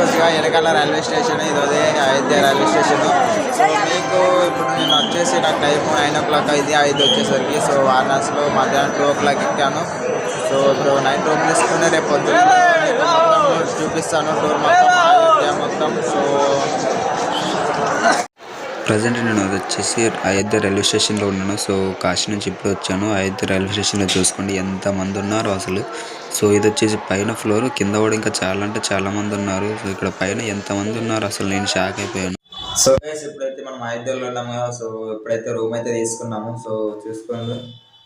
చూసుకోవచ్చుగా వెనకాల railway station ఇది అదే అయోధ్య రైల్వే స్టేషన్. సో మీకు ఇప్పుడు నేను వచ్చేసి నాకు టైం నైన్ ఓ క్లాక్ అయింది ఐదు వచ్చేసరికి. సో వారణాసిలో మధ్యాహ్నం టూ ఓ క్లాక్ ఎక్కాను. సో ఇప్పుడు నైన్ టూ తీసుకుని రేపు పొద్దున్న చూపిస్తాను టూర్ మొత్తం అయోధ్య మొత్తం. సో ప్రజెంట్ నేను వచ్చేసి అయోధ్య రైల్వే స్టేషన్లో ఉన్నాను. సో కాశీ నుంచి ఇప్పుడు వచ్చాను. అయోధ్య రైల్వే స్టేషన్లో చూసుకోండి ఎంతమంది ఉన్నారు అసలు. సో ఇది వచ్చేసి పైన ఫ్లోర్ కింద కూడా ఇంకా చాలా అంటే చాలా మంది ఉన్నారు. సో ఇక్కడ పైన ఎంతమంది ఉన్నారు? అసలు నేను షాక్ అయిపోయాను. సో గైస్ ఇప్పుడైతే మనం అయోధ్యలో ఉన్నాము. కదా సో ఇప్పుడైతే రూమ్ అయితే తీసుకున్నాము. సో చూసుకోండి.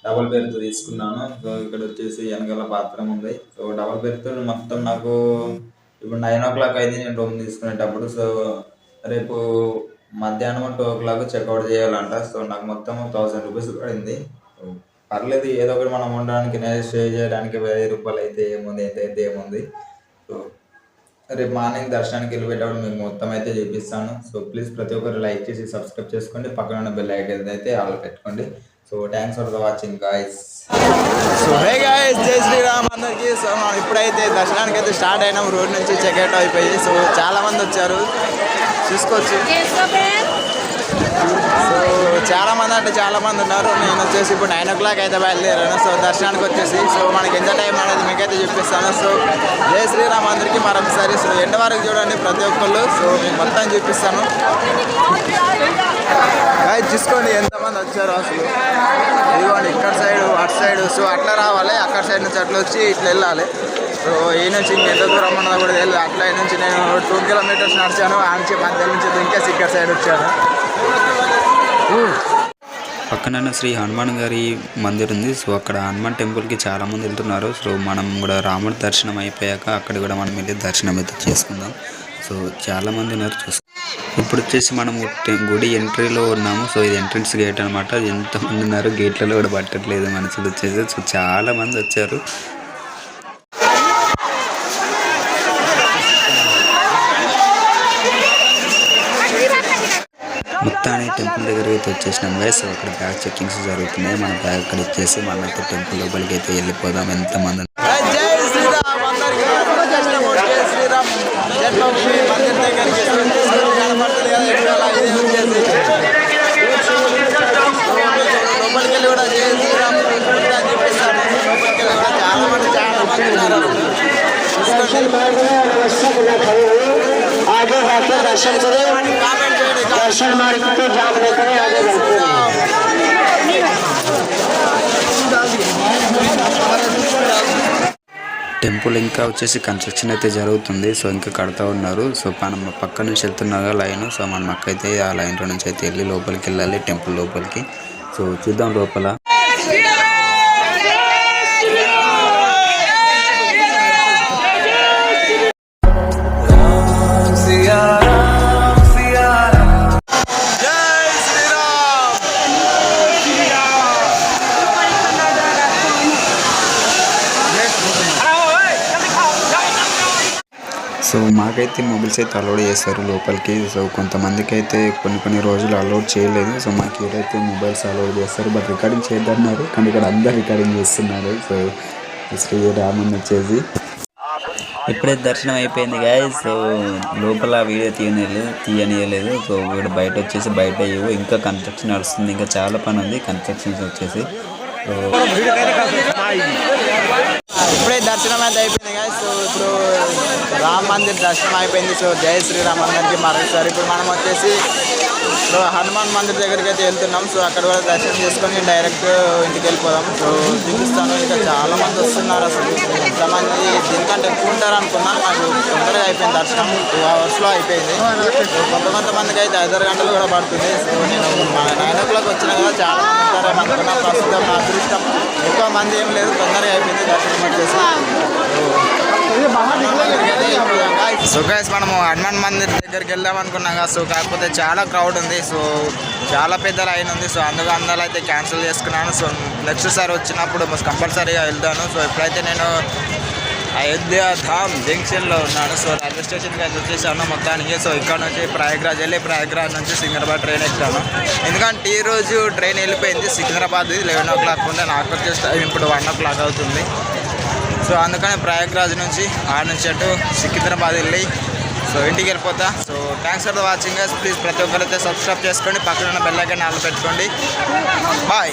డబుల్ బెడ్తో తీసుకున్నాను. సో ఇక్కడ వచ్చేసి వెనకాల బాత్రూమ్ ఉంది. సో డబల్ బెడ్తో మొత్తం నాకు ఇప్పుడు నైన్ ఓ క్లాక్ అయింది నేను రూమ్ తీసుకునేటప్పుడు. సో రేపు మధ్యాహ్నం టూ ఓ క్లాక్ చెక్అవుట్ చేయాలంట. సో నాకు మొత్తం థౌసండ్ రూపీస్ పడింది. పర్లేదు ఏదో ఒకటి మనం ఉండడానికి స్టే చేయడానికి వెయ్యి రూపాయలు అయితే ఏముంది ఎంత అయితే ఏముంది. సో రేపు మార్నింగ్ దర్శనానికి వెళ్ళిపోయేటప్పుడు మీకు మొత్తం అయితే చూపిస్తాను. సో ప్లీజ్ ప్రతి ఒక్కరు లైక్ చేసి సబ్స్క్రైబ్ చేసుకోండి. పక్కన ఉన్న బెల్ ఐకన్ అయితే ఆల్ పెట్టుకోండి. So thanks for the watching guys so hey guys జై శ్రీరామ్ అందరికీ. సో మనం ఇప్పుడైతే దర్శనానికి అయితే స్టార్ట్ అయినాం. రోడ్ నుంచి చెక్అవుట్ అయిపోయి. సో చాలా మంది వచ్చారు. చూసుకోవచ్చు. సో చాలామంది అంటే చాలామంది ఉన్నారు. నేను వచ్చేసి ఇప్పుడు నైన్ ఓ క్లాక్ అయితే బయలుదేరాను. సో దర్శనానికి వచ్చేసి సో మనకి ఎంత టైం అనేది మీకైతే చూపిస్తాను సో జై శ్రీరామ్ అందరికీ మరొకసారి. సో ఎండ వరకు చూడండి ప్రతి ఒక్కళ్ళు. సో మీకు మొత్తం చూపిస్తాను చూసుకోండి ఎంతమంది వచ్చారో అసలు. ఇదిగోండి ఇక్కడ సైడ్ అటు సైడ్ సో అట్లా రావాలి. అక్కడ సైడ్ నుంచి అట్లా వచ్చి ఇట్లా వెళ్ళాలి. సో ఈ నుంచి ఇంకెంత దూరం ఉన్నదో కూడా తెలియదు. అట్లా ఈ నుంచి నేను టూ కిలోమీటర్స్ నడిచాను. ఆ నుంచి మధ్య నుంచి ఇంకా సిక్కర్ సైడ్ వచ్చాను. పక్కన శ్రీ హనుమాన్ గారి మందిర్ ఉంది. సో అక్కడ హనుమాన్ టెంపుల్కి చాలామంది వెళ్తున్నారు. సో మనం కూడా రాముడి దర్శనం అయిపోయాక అక్కడ కూడా మనం వెళ్ళి దర్శనం అయితే చేసుకుందాం. సో చాలా మంది ఉన్నారు. చూస్తాం ఇప్పుడు వచ్చేసి మనం గుడి ఎంట్రీలో ఉన్నాము. సో ఇది ఎంట్రన్స్ గేట్ అనమాట ఎంతమంది ఉన్నారు? గేట్లలో కూడా పట్టట్లేదు. మనుషులు వచ్చేసి. సో చాలా మంది వచ్చారు మొత్తానికి టెంపుల్ దగ్గరికి అయితే వచ్చేసినాం గైస్ అక్కడ బ్యాగ్ చెక్కింగ్స్ జరుగుతున్నాయి. మన బ్యాగ్ అక్కడ ఇచ్చేసి మనం అయితే టెంపుల్ లోపలికి అయితే వెళ్ళిపోదాం. ఎంతమంది చాలా మంది చాలా మంది ఉన్నారు. आगे जाकर दर्शन करें కామెంట్ చేయండి दर्शन मार्ग को जाम लेकर आगे बढ़ते हैं టెంపుల్ ఇంకా వచ్చేసి కన్స్ట్రక్షన్ అయితే జరుగుతుంది సో ఇంకా కడతా ఉన్నారు సో మనం పక్క నుంచి వెళ్తున్నాగా లైన్ సో మనం అక్కైతే ఆ లైన్లో నుంచి అయితే వెళ్ళి లోపలికి వెళ్ళాలి టెంపుల్ లోపలికి సో చూద్దాం లోపల సో మాకైతే మొబైల్స్ అయితే అలౌడ్ చేస్తారు లోపలికి. సో కొంతమందికి అయితే కొన్ని కొన్ని రోజులు అలౌడ్ చేయలేదు. సో మాకు ఏదైతే మొబైల్స్ అలౌడ్ చేస్తారు. బట్ రికార్డింగ్ చేద్దన్నారు కానీ ఇక్కడ అందరు రికార్డింగ్ చేస్తున్నారు. సో శ్రీ రామన్ వచ్చేసి ఇప్పుడే దర్శనం అయిపోయింది గాయ సో లోపల వీడియో తీయలేదు తీయనియలేదు. సో వీడు బయట వచ్చేసి బయట ఇవ్వు. ఇంకా కన్స్ట్రక్షన్ నడుస్తుంది. ఇంకా చాలా పని ఉంది. కన్స్ట్రక్షన్స్ వచ్చేసి. సో ఇప్పుడే దర్శనం అయితే అయిపోయింది కదా సో ఇప్పుడు రామ్ మందిర్ దర్శనం అయిపోయింది. సో జై శ్రీరామ్ అందరికీ మరొకసారి. ఇప్పుడు మనం వచ్చేసి సో హనుమాన్ మందిర్ దగ్గరికి అయితే వెళ్తున్నాం. సో అక్కడ కూడా దర్శనం చేసుకొని డైరెక్ట్ ఇంటికి వెళ్ళిపోదాం. సో చూపిస్తాను. ఇంకా చాలా మంది వస్తున్నారు అసలు. ఎంతమంది దీనికంటే ఎక్కువ ఉంటారు అనుకున్నాను నాకు తొందరగా అయిపోయింది దర్శనం. టూ అవర్స్లో అయిపోయింది. సో కొంత కొంతమందికి అయితే ఐదారు గంటలు కూడా పడుతుంది. సో నేను నైన్ ఓ క్లాక్ వచ్చినా కదా చాలా మంది ఉంటారేమో అనుకున్నా. ప్రస్తుతం నా అదృష్టం. ఎక్కువ మంది ఏం లేదు. తొందరగా అయిపోయింది. దర్శనం వచ్చేసి సో గైస్ మనము హనుమాన్ మందిర్ దగ్గరికి వెళ్దాం అనుకున్నాం కదా. సో కాకపోతే చాలా క్రౌడ్ ఉంది. సో చాలా పెద్ద లైన్ ఉంది. సో అందుకు అందరూ అయితే క్యాన్సిల్ చేసుకున్నాను. సో నెక్స్ట్ సార్ వచ్చినప్పుడు కంపల్సరీగా వెళ్తాను. సో ఇప్పుడైతే నేను అయోధ్య ధామ్ జంక్షన్లో ఉన్నాను. సో రైల్వే స్టేషన్కి అయితే వచ్చేసాను మొత్తానికి. సో ఇక్కడ నుంచి ప్రయాగ్రాజ్ వెళ్ళి ప్రయాగ్రాజ్ నుంచి సికింద్రాబాద్ ట్రైన్ ఎక్కాను. ఎందుకంటే ఈ రోజు ట్రైన్ వెళ్ళిపోయింది సికింద్రాబాద్ లెవెన్ ఓ క్లాక్ ఉంటే నాకు వచ్చేసి టైం ఇప్పుడు వన్ ఓ క్లాక్ అవుతుంది. సో అందుకని ప్రయాగ్రాజ్ నుంచి ఆడ నుంచి అటు సికింద్రాబాద్ వెళ్ళి సో ఇంటికి వెళ్ళిపోతా. So thanks for the watching please ప్రతి ఒక్కరైతే సబ్స్క్రైబ్ చేసుకోండి. పక్కన ఉన్న బెల్ ఐకాన్ ఆల్ పెట్టుకోండి. బాయ్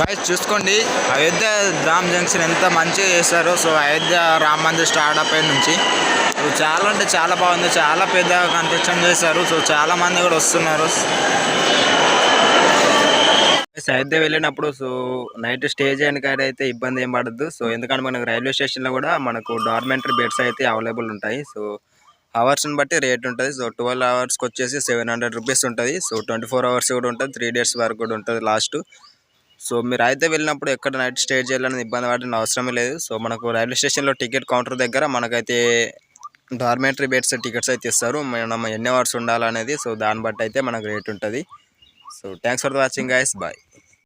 బాయ్ చూసుకోండి. అయోధ్య రామ్ జంక్షన్ ఎంత మంచిగా చేశారో. సో అయోధ్య రామ్ మందిర్ స్టార్ట్అప్ అయిన నుంచి. సో చాలా అంటే చాలా బాగుంది. చాలా పెద్ద కన్స్ట్రక్షన్ చేశారు. సో చాలా మంది కూడా వస్తున్నారు. అయోధ్య వెళ్ళినప్పుడు సో నైట్ స్టే చేయడానికి అయితే ఇబ్బంది ఏం పడద్దు. సో ఎందుకంటే మనకు రైల్వే స్టేషన్లో కూడా మనకు డార్మెంటరీ బెడ్స్ అయితే అవైలబుల్ ఉంటాయి. సో అవర్స్ని బట్టి రేట్ ఉంటుంది. సో ట్వెల్వ్ అవర్స్కి వచ్చేసి సెవెన్ హండ్రెడ్ రూపీస్ ఉంటుంది. సో ట్వంటీ ఫోర్ అవర్స్ కూడా ఉంటుంది. త్రీ డేస్ వరకు కూడా ఉంటుంది లాస్ట్. సో మీరు అయితే వెళ్ళినప్పుడు ఎక్కడ నైట్ స్టే చేయాలని ఇబ్బంది పడిన అవసరమే లేదు. సో మనకు రైల్వే స్టేషన్లో టికెట్ కౌంటర్ దగ్గర మనకైతే డార్మెంటరీ బెడ్స్ టికెట్స్ అయితే ఇస్తారు. మనం ఎన్ని అవర్స్ ఉండాలనేది. సో దాన్ని బట్టి అయితే మనకు రేట్ ఉంటుంది. So thanks for watching guys bye